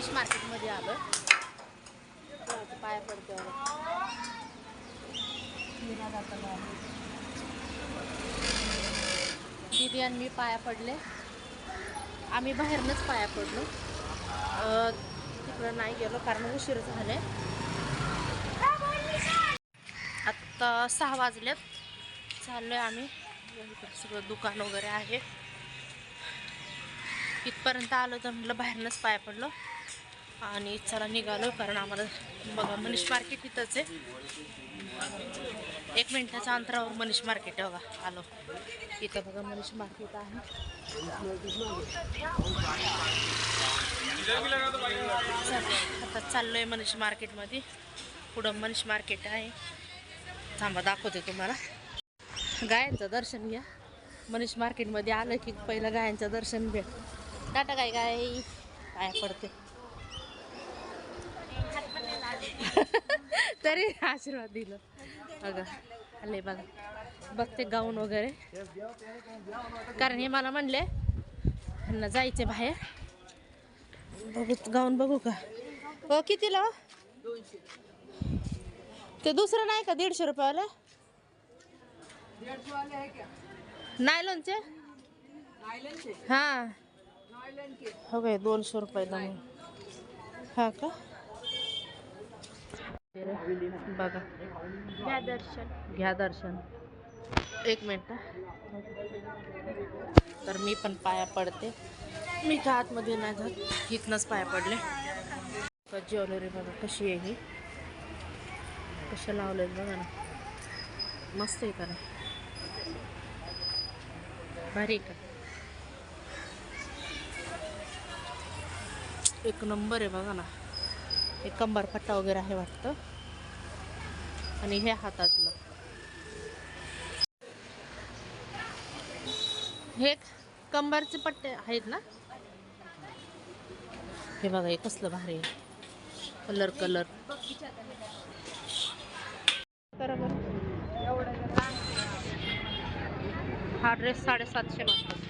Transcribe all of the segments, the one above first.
गणेश मार्केटमध्ये आलो पाया पडतो दीदी आणि मी पाया पडले. आम्ही बाहेरनंच पाया पडलो. तिकडं नाही गेलो कारण उशीर झाले. आत्ता सहा वाजलेत. चाललोय आम्ही. सगळं दुकान वगैरे आहे. इथपर्यंत आलो तर म्हटलं बाहेरनंच पाया पडलो. आणि चला निघालो कारण आम्हाला बघा मनीष मार्केट इथंच आहे. एक मिनिटाच्या अंतरावर मनीष मार्केट आहे बघा. आलो. इथं बघा मनीष मार्केट आहे. चला, आता चाललोय मनीष मार्केटमध्ये पुढं मनीष मार्केट आहे. थांबा दाखवते तुम्हाला. गायांचं दर्शन घ्या. मनीष मार्केटमध्ये आलं की पहिलं गायांचं दर्शन भेट. टाटा काय गाय पाया पडते तरी आशीर्वाद दिलं. बघा आले बघा. बघते गाऊन वगैरे. कारण हे मला म्हणले ह्यांना जायचे बाहेर. बघू गाऊन बघू का? हो कितीला हो? ते दुसरं नाही का दीडशे रुपयाला नायलॉनचे? हां. हो काय दोनशे रुपयाला मग हा का? बघा. घ्या दर्शन. घ्या दर्शन. एक मिनिट. तर मी पण पाया पडते. मी का आतमध्ये नाही जात. इथनंच पाया पडले. तर ज्वेलरी बघा कशी आहे ही. कशा लावले बघा ना. मस्त आहे का भारी का? एक नंबर आहे बघा ना. एक कंबरपट्टा वगैरे आहे वाटतं. आणि हे हातातलं. हे कंबरचे पट्टे आहेत ना? हे बघा हे कसलं भारी आहे. Colour colour. हा ड्रेस साडेसातशे मागतो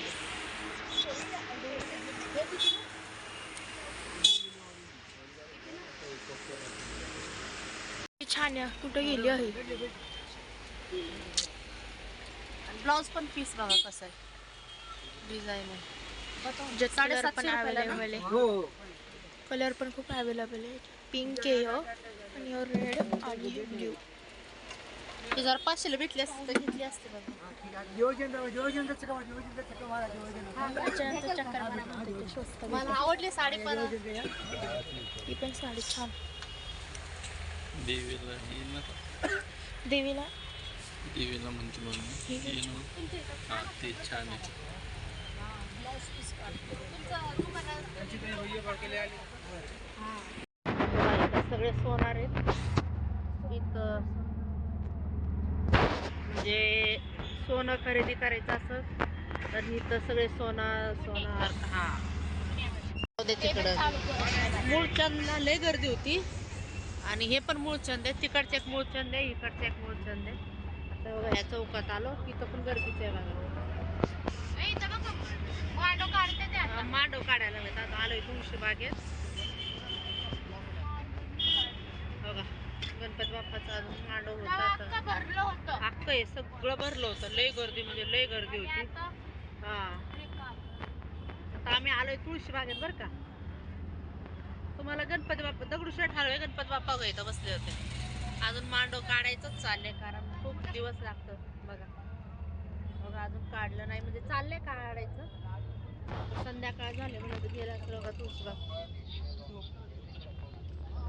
छान आहे कुठं गेली आहे? ब्लाऊज पण पीस बघा कसं आहे. डिझाईन आहे. साडेसातशे अवेलेबल आहे. कलर पण खूप अवेलेबल आहे. पिंक आहे हो. आणि रेड आणि ब्ल्यू हे जर पाचशेला भेटली असते तर घेतली असते बघा. त्याच्यानंतर चक्कर होते ते स्वस्त मला आवडली साडी पण ही पण साडी छान. देवीला हे ना. देवीला? देवीला म्हणते बघ मी. हे ना. हा ते छान आहे. बघा, इथं सगळे सोनार आहेत. इथं म्हणजे सोनं खरेदी करायचं असं तर इथं सगळे सोनं सोनार हा. तिकडं. मूळचंदला लय गर्दी होती. आणि हे पण मूळचंद आहे. तिकडचे एक मूळचंद आहे इकडचे एक मूळचंद आहे. आता बघा ह्या चौकात आलो. तिथं पण गर्दीच आहे बघा. मांडव काढायला लागलेत. आता आलोय तुळशी बागेत बघा गणपती बाप्पाचा अजून मांडव होता अख्ख हे सगळं भरलं होतं. लय गर्दी म्हणजे लय गर्दी होती. हा. आता आम्ही आलोय तुळशी बागेत बरं का. तुम्हाला गणपती बाप्पा दगडूशेठ हलवे गणपती बाप्पा गं इथं बसले होते. अजून मांडव काढायचंच चाललंय कारण खूप दिवस लागतं बघा. बघा अजून काढलं नाही म्हणजे चाललंय काढायचं. संध्याकाळ झाले म्हणून गेला असं बघा तुळशी बाग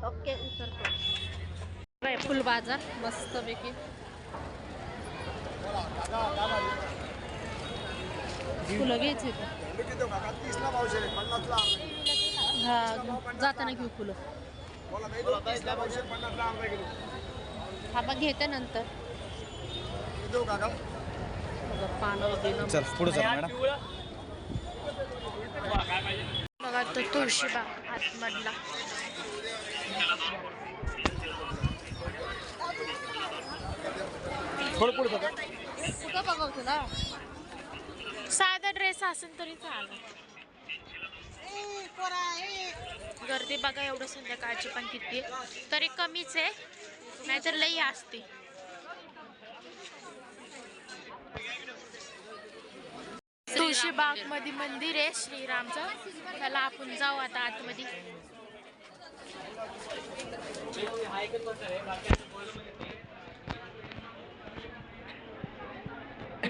ओके उतरतो. फुल बाजार मस्तपैकी. फुलं घ्यायचे हा जाताना घेऊ फुलं. हा मग घेते नंतर. पानं बिनं चल पुढे चल मॅडम. बघा तो तुळशीबाग आतमधला. थोडं पुढे चल कुठं बघवतो ना? साधा ड्रेस असेल तरी चालेल. गर्दी बघा एवढं संध्याकाळची पण किती आहे. तरी कमीच आहे. नाहीतर लई असते. तुळशीबागमध्ये मंदिर आहे श्रीरामचं. त्याला आपण जाऊ आता आतमध्ये.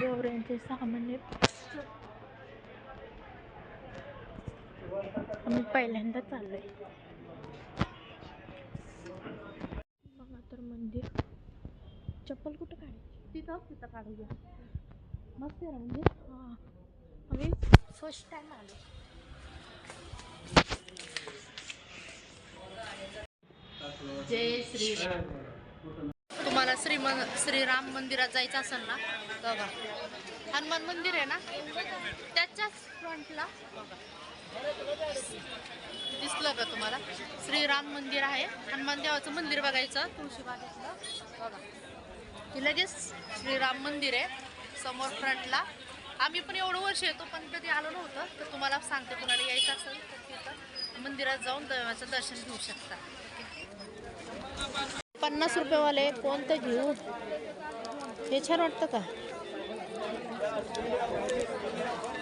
गौऱ्यांचे सामान आहे आम्ही पहिल्यांदा चाललोय. बघा तर मंदिर. चप्पल कुठं काढायची? तिथं तिथं काढूया. मस्त आहे म्हणजे हा. आम्ही फर्स्ट टाइम आलो. जय श्रीराम तुम्हाला श्रीमन श्रीराम मंदिरात जायचं असेल ना बघा. हनुमान मंदिर आहे ना? त्याच्याच फ्रंटला बघा. दिसलं का तुम्हाला? श्रीराम मंदिर आहे. हनुमान देवाचं मंदिर बघायचं. तुळशीबागेतलं बघा. लगेच श्रीराम मंदिर आहे समोर फ्रंटला आम्ही पण एवढं वर्ष येतो पण कधी आलो नव्हतं. तर तुम्हाला सांगते कुणाला यायचं असेल तर तिथं मंदिरात जाऊन देवाचं दर्शन घेऊ शकता. पन्नास रुपयेवाले कोणतं घेऊ? हे छान वाटतं का?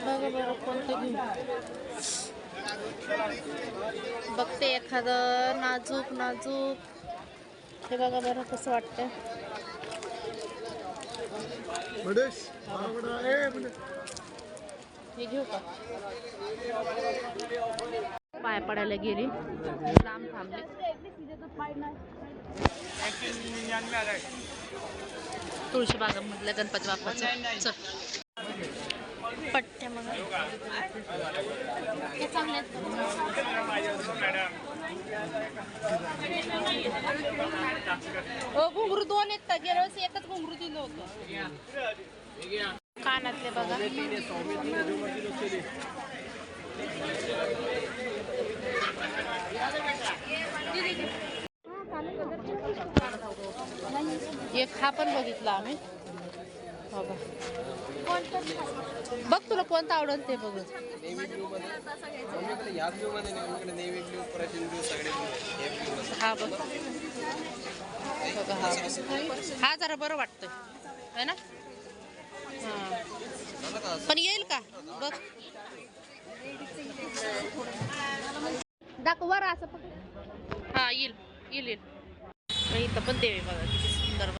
बघा बघा कोणतं घेऊ? बघते एखादं नाजूक नाजूक. हे बघा बरं कसं वाटतं हे घेऊ का? पाय पडायला गेली. लांब थांबले. तुळशी बागामधल्या गणपती बाप्पाचं. चल. पट्ट्या मग हे घुंगरू दोन का? गेल्या वेळेस एकच घुंगरू दिलं होतं. कानातले बघा. एक हा पण बघितला आम्ही. हो का. बघ तुला कोणता आवडेल ते बघ हा बघ. हा हा जरा बरं वाटतंय. है ना? हा. पण येईल का? बघ. दाखव असं हा येईल. येईल येईल. इथं पण देवे बघा.